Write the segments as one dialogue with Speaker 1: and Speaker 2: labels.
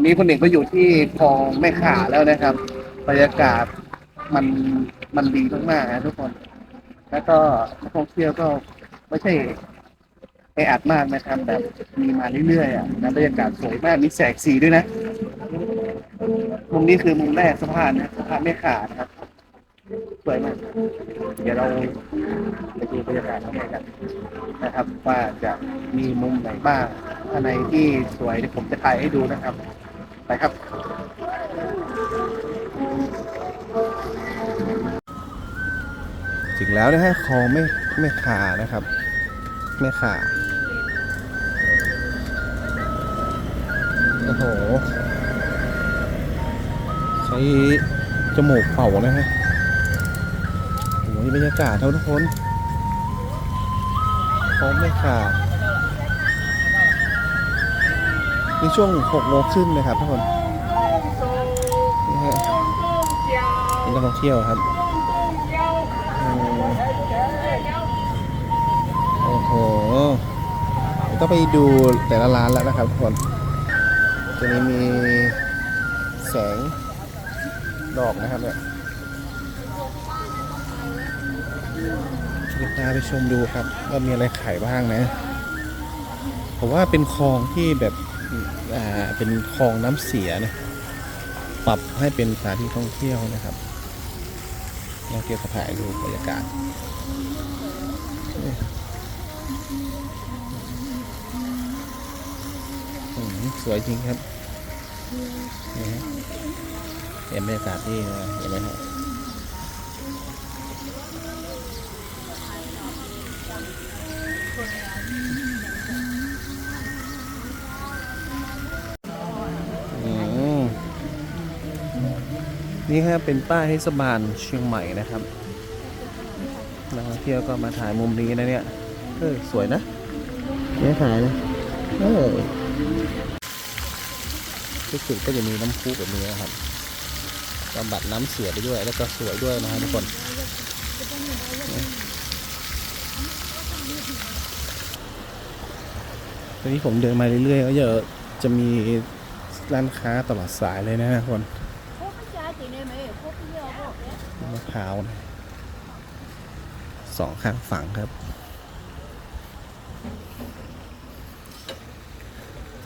Speaker 1: ตอนนี้คุณเอกก็อยู่ที่คลองแม่ข่าแล้วนะครับบรรยากาศมันมันดีมากๆนะทุกคน แล้วก็นักท่องเที่ยวก็ไม่ใช่แออัดมากนะครับแบบมีมาเรื่อยๆอะนะบรรยากาศสวยมากมีแสงสีด้วยนะมุมนี้คือมุมแรกสะพานนะสะพานแม่ข่านะครับสวยมาก เดี๋ยวเราไปดูบรรยากาศข้างในกันนะครับ ว่าจะมีมุมไหนบ้างอันไหนที่สวยเดี๋ยวผมจะถ่ายให้ดูนะครับ ไปครับ ถึงแล้วนะฮะคลองไม่ไม่ขานะครับ ไม่ขาโอ้โห ใช้จมูกเป่านะฮะโอ้โหบรรยากาศเท่าทุกคนคลองไม่ขา ในช่วงหกโมงครึ่งนะครับทุกคนนี่ฮะนี่นักท่องเที่ยวครับโอ้โหต้องไปดูแต่ละร้านแล้วนะครับทุกคนตัวนี้มีแสงดอกนะครับเนี่ยเดี๋ยวพาไปชมดูครับว่ามีอะไรขายบ้างนะผมว่าเป็นคลองที่แบบ เป็นคลองน้ำเสียนะปรับให้เป็นสถานที่ท่องเที่ยวนะครับเราเกี่ยวกับถ่ายดูบรรยากาศสวยจริงครับเห็นบรรยากาศที่เห็นไหมครับ นี่ครับเป็นป้ายเทศบาลเชียงใหม่นะครับนักท่องเที่ยวก็มาถ่ายมุมนี้นะเนี่ยเออสวยนะเนี่ยถ่ายนะเออรู้สึกก็จะมีน้ำพุแบบนี้นะครับบำบัดน้ำเสียไปด้วย แล้วก็สวยด้วยนะฮะทุกคนตอนนี้ผมเดินมาเรื่อยๆก็จะจะมีร้านค้าตลอดสายเลยนะทุกคน มะพร้าวนะสองข้างฝั่งครับ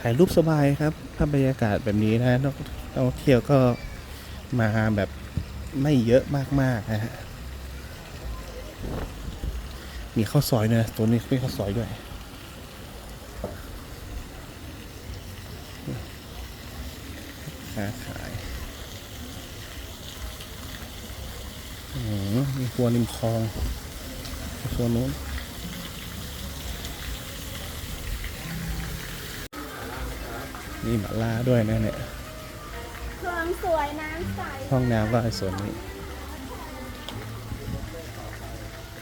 Speaker 1: ถ่ายรูปสบายครับ ถ้าบรรยากาศแบบนี้นะนักท่องเที่ยวก็มาแบบไม่เยอะมากๆนะฮะ มีข้าวซอยนะตัวนี้มีข้าวซอยด้วยค้าขาย อืมมีครัวริมคลองครัวนู้นมีหมาล่าด้วยนะเนี่ย
Speaker 2: เครื่องสวยน้ำใส
Speaker 1: ห้องน้ำก็ไอ้ส่วนนี้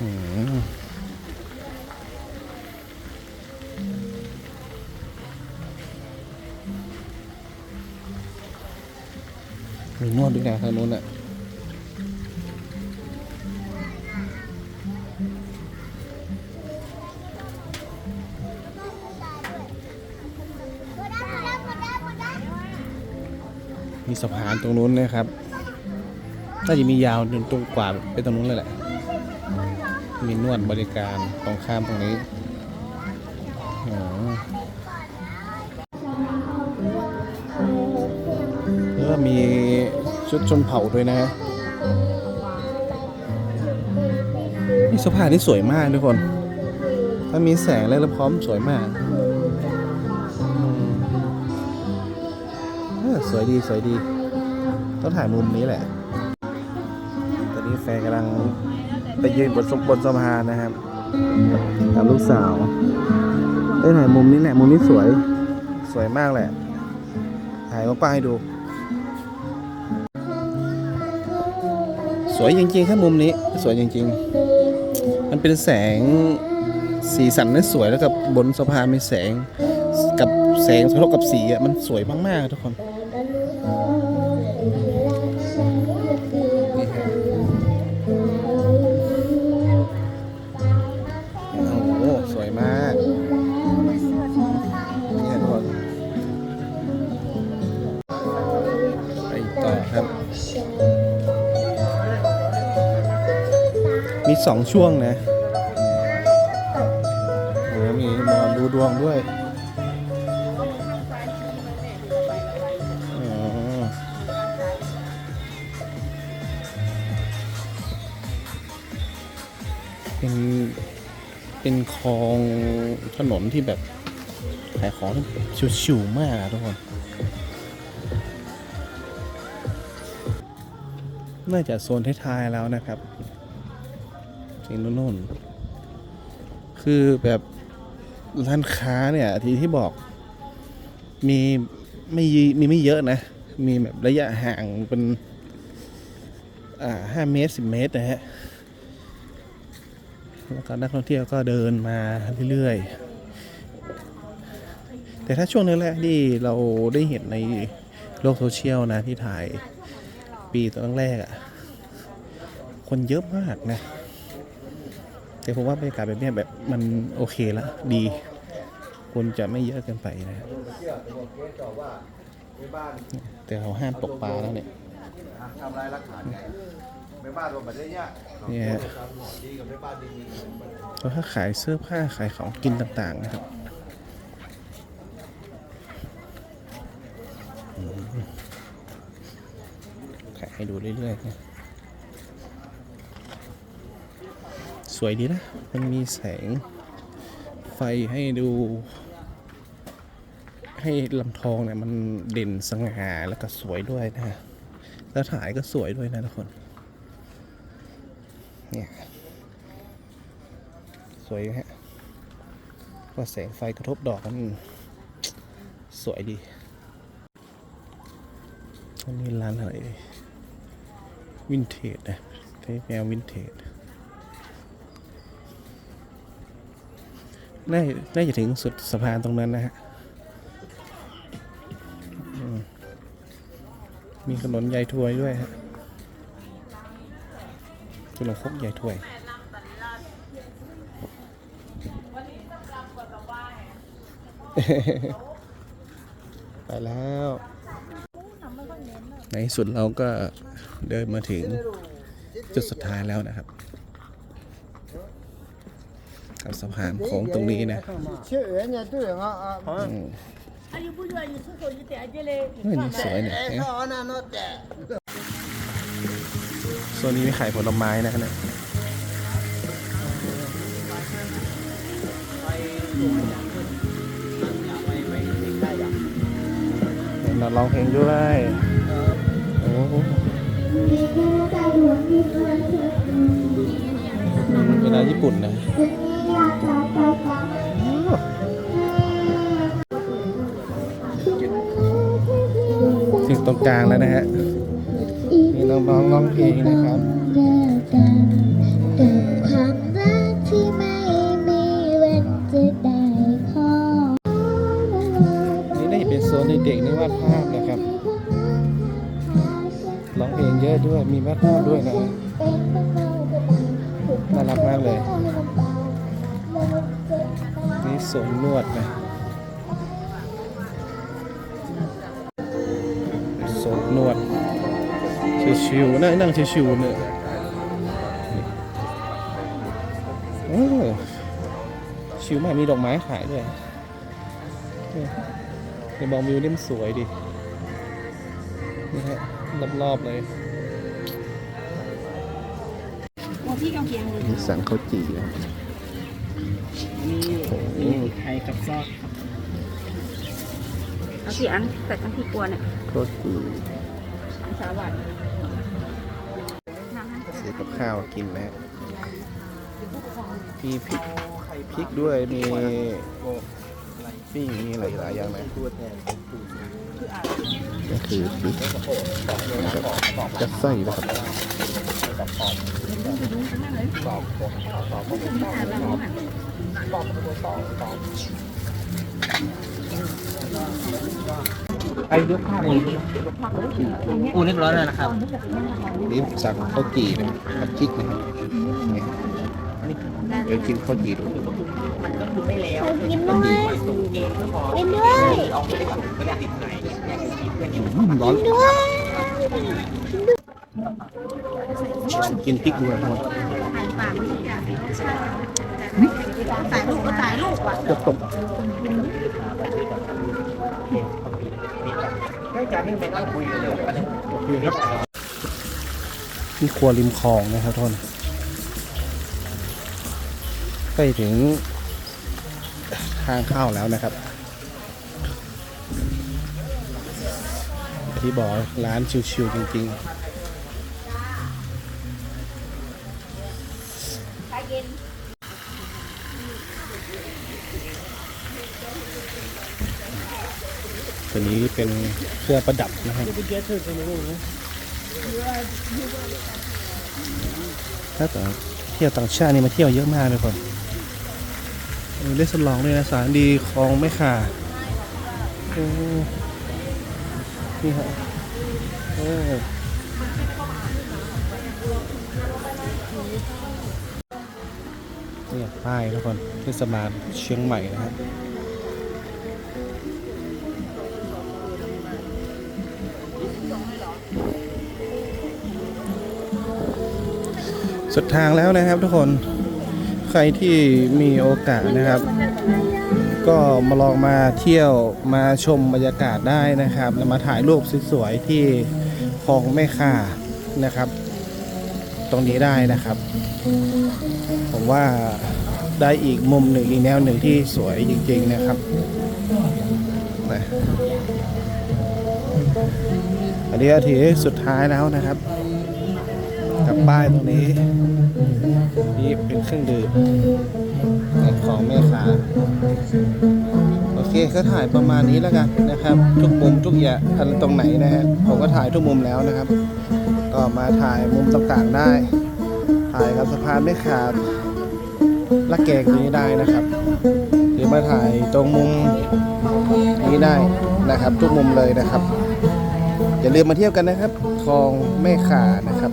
Speaker 1: อืมมีนวดด้วยนะทางนู้นอะ มีสะพานตรงนู้นนะครับน่าจะมียาวจนตรงกว่าไปตรงนู้นเลยแหละ มีนวดบริการตรงข้ามตรงนี้แล้วก็มีชุดชนเผ่าด้วยนะฮะนี่สะพานนี่สวยมากทุกคน ถ้ามีแสงแล้วพร้อมสวยมาก สวยดีสวยดี ต้องถ่ายมุมนี้แหละ ตอนนี้แฟนกำลังไปยืนบนสมบนสะพานนะครับกับลูกสาวได้ถ่ายมุมนี้แหละมุมนี้สวยสวยมากแหละ ถ่ายกว้างๆให้ดู สวยจริงๆครับมุมนี้ สวยจริง ๆ มันเป็นแสงสีสันนั้นสวยแล้วกับบนสะพานมีแสงกับแสงสะท้อนกับสีอะมันสวยมากๆทุกคน มีสองช่วงนะโอ้มีหมอดูดวงด้วยอ๋อเป็นเป็นคลองถนนที่แบบขายของที่ชิวๆมากอะทุกคน น่าจะโซนท้ายๆแล้วนะครับ สิ่งนู่นคือแบบร้านค้าเนี่ยที่ที่บอก มีไม่มีไม่เยอะนะ มีแบบระยะห่างเป็นอ่าห้าเมตรสิบเมตรนะฮะแล้วก็นักท่องเที่ยวก็เดินมาเรื่อยๆ แต่ถ้าช่วงแรกๆที่เราได้เห็นในโลกโซเชียลนะที่ถ่ายปีตอนแรกอะ่ะ คนเยอะมากนะ แต่ผมว่าบรรยากาศแบบนี้แบบมันโอเคละดีคนจะไม่เยอะเกินไปนะฮะแต่เขาห้ามตกปลาแล้วเนี่ย
Speaker 3: ทำลายหลักฐานไงไม่บ้านรวมประเทศเนี้
Speaker 1: เนี่ยเขาถ้าขายเสื้อผ้าขายของกินต่างๆนะครับขายให้ดูเรื่อยๆนะส วยดีนะ มันมีแสงไฟให้ดู ให้ลำทองเนี่ยมันเด่นสง่าแล้วก็สวยด้วยนะ แล้วถ่ายก็สวยด้วยนะทุกคน เนี่ย สวยฮะก็แสงไฟกระทบดอกมันสวยดีอันนี้ร้านอะไรวินเทจนะใช้แนววินเทจ น่าน่าจะถึงสุดสะพานตรงนั้นนะฮะอืมมีขนมใยถวยด้วยฮะขนมครกใยถวยไปแล้ว ในที่สุดเราก็เดินมาถึงจุดสุดท้ายแล้วนะครับ กับสะพานโค้งตรงนี้นะนี่สวยเนี่ยส่วนนี้มีขายผลไม้นะฮะเนี่ยเราลองเพลงด้วยโอ้เวลาญี่ปุ่นนะ ถึงตรงกลางแล้วนะฮะมีน้องๆร้องเพลงนะครับ
Speaker 2: ความรักที่ไม่มีวันจะได้ขอ
Speaker 1: นี่น่าจะเป็นโซนเด็กๆนี่วาดภาพนะครับร้องเพลงเยอะด้วยมีวาดภาพด้วยนะน่ารักมากเลย นี่โซนนวดนะโซนนวดชิวๆนั่งนั่งชิวๆเนี่ยโอ้ชิวมากมีดอกไม้ขายด้วยเนี่ยในบองวิวนี่มันสวยดินี่ฮะรอบๆเลยนี่สั่งข้าวจี่นะโอ้โห
Speaker 4: ไทยกับซอก
Speaker 5: เอาสี่อันใส่ทั้งที่กลัวเนี่ย
Speaker 1: ข้าวจี่
Speaker 5: สาหวาน
Speaker 1: ซื้อกับข้าวกินนะฮะมีพริกพริกด้วยมีปิ้งมีหลายๆอย่างนะก็คือพริกกับจัดไส้นะครับ ไอ้ยกข้าวอูเรียบร้อยแล้วนะครับนี่สั่งข้าวจี่นะครับกับพริกนะครับเนี่ยเดี๋ยวกินข้าวจี่ดู
Speaker 2: กินด้วยกินด้วย
Speaker 1: อืมร้อน
Speaker 2: ด้วย
Speaker 1: กินพริกด้วยครับ
Speaker 5: อาหารป่า ถ่ายรูปก็ถ่ายรูปอะ
Speaker 4: เกือบตก
Speaker 1: นี่ครัวริมคลองนะครับทุกคนใกล้ถึงทางเข้าแล้วนะครับที่บอกร้านชิวๆจริงๆ นี้เป็นเครื่อประดับนะครับ ถ้าต่างเที่ยวต่างชาตินี่มาเที่ยวเยอะมากเลยคนเออได้สลองเลยนะสารดีคลองไม่ขาดนี่ฮะเออเนี่ยป้ายทุกคนเทศบาลเชียงใหม่นะครับ สุดทางแล้วนะครับทุกคนใครที่มีโอกาสนะครับ ก็มาลองมาเที่ยวมาชมบรรยากาศได้นะครับแล้วมาถ่ายรูปสวยๆที่คลองแม่ค่านะครับ ตรงนี้ได้นะครับ ผมว่าได้อีกมุมหนึ่งอีกแนวหนึ่งที่สวยจริงๆนะครับอันนี้ถือสุดท้ายแล้วนะครับ กับป้ายตรงนี้ นี่เป็นเครื่องดื่มของแม่ค้าโอเคก็ถ่ายประมาณนี้แล้วกันนะครับ ทุกมุมทุกอย่างอันตรงไหนนะฮะผมก็ถ่ายทุกมุมแล้วนะครับ ก็มาถ่ายมุมต่างๆได้ ถ่ายกับสะพานแม่ค้าละแกงนี้ได้นะครับหรือมาถ่ายตรงมุมนี้ได้นะครับ ทุกมุมเลยนะครับ อย่าลืมมาเที่ยวกันนะครับคลองแม่ขานะครับ